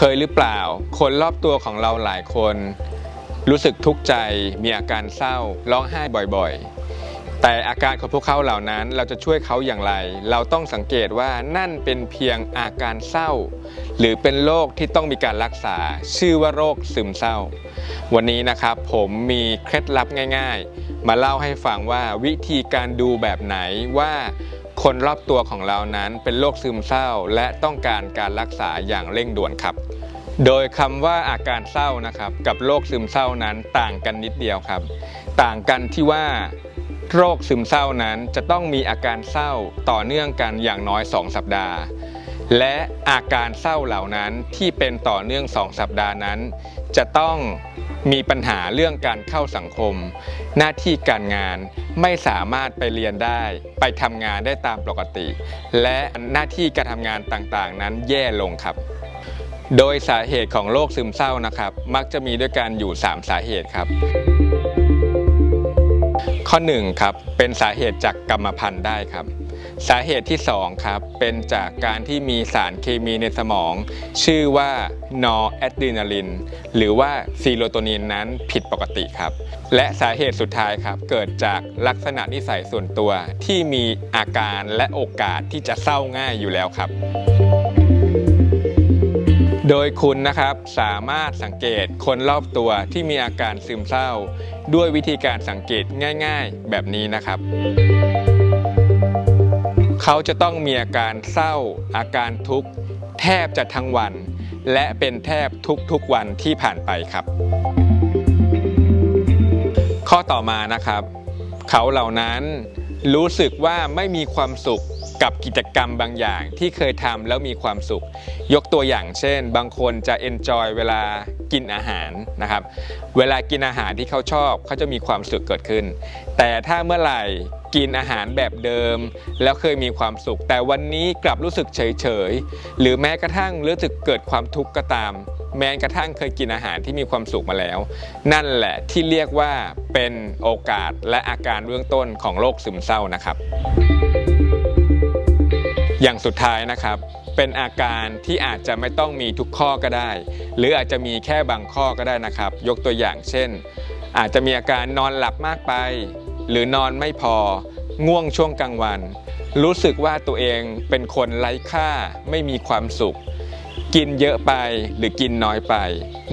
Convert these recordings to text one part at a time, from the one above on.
เคยหรือเปล่า คนรอบตัวของเราหลายคน รู้สึกทุกข์ใจมีอาการเศร้าร้องไห้บ่อยๆ แต่อาการของพวกเขาเหล่านั้นเราจะช่วยเขาอย่างไร เราต้องสังเกตว่านั่นเป็นเพียงอาการเศร้า หรือเป็นโรคที่ต้องมีการรักษา ชื่อว่าโรคซึมเศร้า วันนี้นะครับผมมีเคล็ดลับง่าย ๆ มาเล่าให้ฟังว่าวิธีการดูแบบไหนว่า คนรอบตัวของเรานั้นเป็นโรคซึมเศร้า และต้องการการรักษาอย่างเร่งด่วนครับ โดยคำว่าอาการเศร้านะครับ กับโรคซึมเศร้านั้นต่างกันนิดเดียวครับ ต่างกันที่ว่าโรคซึมเศร้านั้นจะต้องมีอาการเศร้าต่อเนื่องกันอย่างน้อย 2 สัปดาห์ และอาการเศร้าเหล่านั้นที่เป็นต่อเนื่อง 2 สัปดาห์นั้น จะต้องมีปัญหาเรื่องการเข้าสังคม หน้าที่การงานไม่สามารถไปเรียนได้ ไปทำงานได้ตามปกติ และหน้าที่การทำงานต่างๆ นั้นแย่ลงครับ โดยสาเหตุของโรคซึมเศร้านะครับ มักจะมีด้วยกันอยู่ 3 สาเหตุครับ ข้อ1ครับเป็นสาเหตุจากกรรมพันธุ์ได้ครับ สาเหตุที่ 2 ครับ เป็นจากการที่มีสารเคมีในสมอง ชื่อว่านอร์แอดรีนาลิน หรือว่าซีโรโทนินนั้นผิดปกติครับ และสาเหตุสุดท้ายครับ เกิดจากลักษณะนิสัยส่วนตัวที่มีอาการและโอกาสที่จะเศร้าง่ายอยู่แล้วครับโดยคุณนะครับสามารถสังเกตคนรอบตัวที่มีอาการซึมเศร้า ด้วยวิธีการสังเกตง่าย ๆ แบบนี้นะครับ เขาจะต้องมีอาการเศร้า อาการทุกข์ แทบจะทั้งวัน และเป็นแทบทุกๆวันที่ผ่านไปครับ ข้อต่อมานะครับ เขาเหล่านั้นรู้สึกว่าไม่มีความสุขกับกิจกรรมบางอย่างที่เคยทำแล้วมีความสุข ยกตัวอย่างเช่น บางคนจะเอนจอยเวลากินอาหารนะครับ เวลากินอาหารที่เขาชอบเขาจะมีความสุขเกิดขึ้น แต่ถ้าเมื่อไหร่ กินอาหารแบบเดิม แล้วเคยมีความสุข แต่วันนี้กลับรู้สึกเฉยๆหรือแม้กระทั่งรู้สึกเกิดความทุกข์ก็ตาม แม้กระทั่งเคยกินอาหารที่มีความสุขมาแล้ว นั่นแหละที่เรียกว่าเป็นโอกาสและอาการเบื้องต้นของโรคซึมเศร้านะครับ อย่างสุดท้ายนะครับเป็นอาการที่อาจจะไม่ต้องมีทุกข้อก็ได้ หรืออาจจะมีแค่บางข้อก็ได้นะครับ ยกตัวอย่างเช่น อาจจะมีอาการนอนหลับมากไป หรือนอนไม่พอ ง่วงช่วงกลางวัน รู้สึกว่าตัวเองเป็นคนไร้ค่าไม่มีความสุข กินเยอะไปหรือกินน้อยไป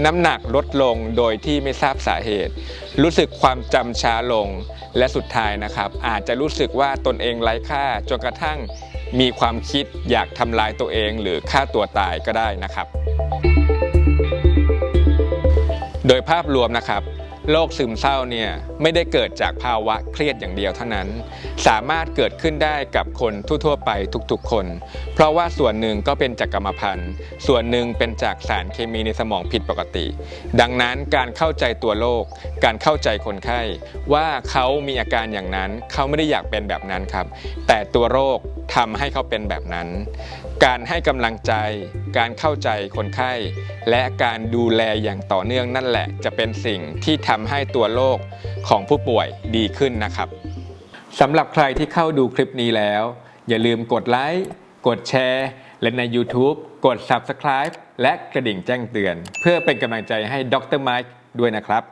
น้ำหนักลดลงโดยที่ไม่ทราบสาเหตุ รู้สึกความจำช้าลงและสุดท้ายนะครับ อาจจะรู้สึกว่าตนเองไร้ค่าจนกระทั่งมีความคิดอยากทำลายตัวเองหรือฆ่าตัวตายก็ได้นะครับ โดยภาพรวมนะครับ โรคซึมเศร้าเนี่ยไม่ได้เกิดจากภาวะเครียดอย่างเดียวเท่านั้น สามารถเกิดขึ้นได้กับคนทั่วๆไปทุกๆคน เพราะว่าส่วนหนึ่งก็เป็นจากกรรมพันธุ์ ส่วนหนึ่งเป็นจากสารเคมีในสมองผิดปกติ ดังนั้นการเข้าใจตัวโรคการเข้าใจคนไข้ ว่าเขามีอาการอย่างนั้น เขาไม่ได้อยากเป็นแบบนั้นครับ แต่ตัวโรคทำให้เขาเป็นแบบนั้น การให้กำลังใจ การเข้าใจคนไข้ และการดูแลอย่างต่อเนื่องนั่นแหละ จะเป็นสิ่งที่ทำให้ตัวโรคของผู้ป่วยดีขึ้นนะครับสำหรับใครที่เข้าดูคลิปนี้แล้ว อย่าลืมกดไลค์กดแชร์ และใน YouTube กด Subscribe และกระดิ่งแจ้งเตือน เพื่อเป็นกำลังใจให้ดรไมค์ด้วยนะครับ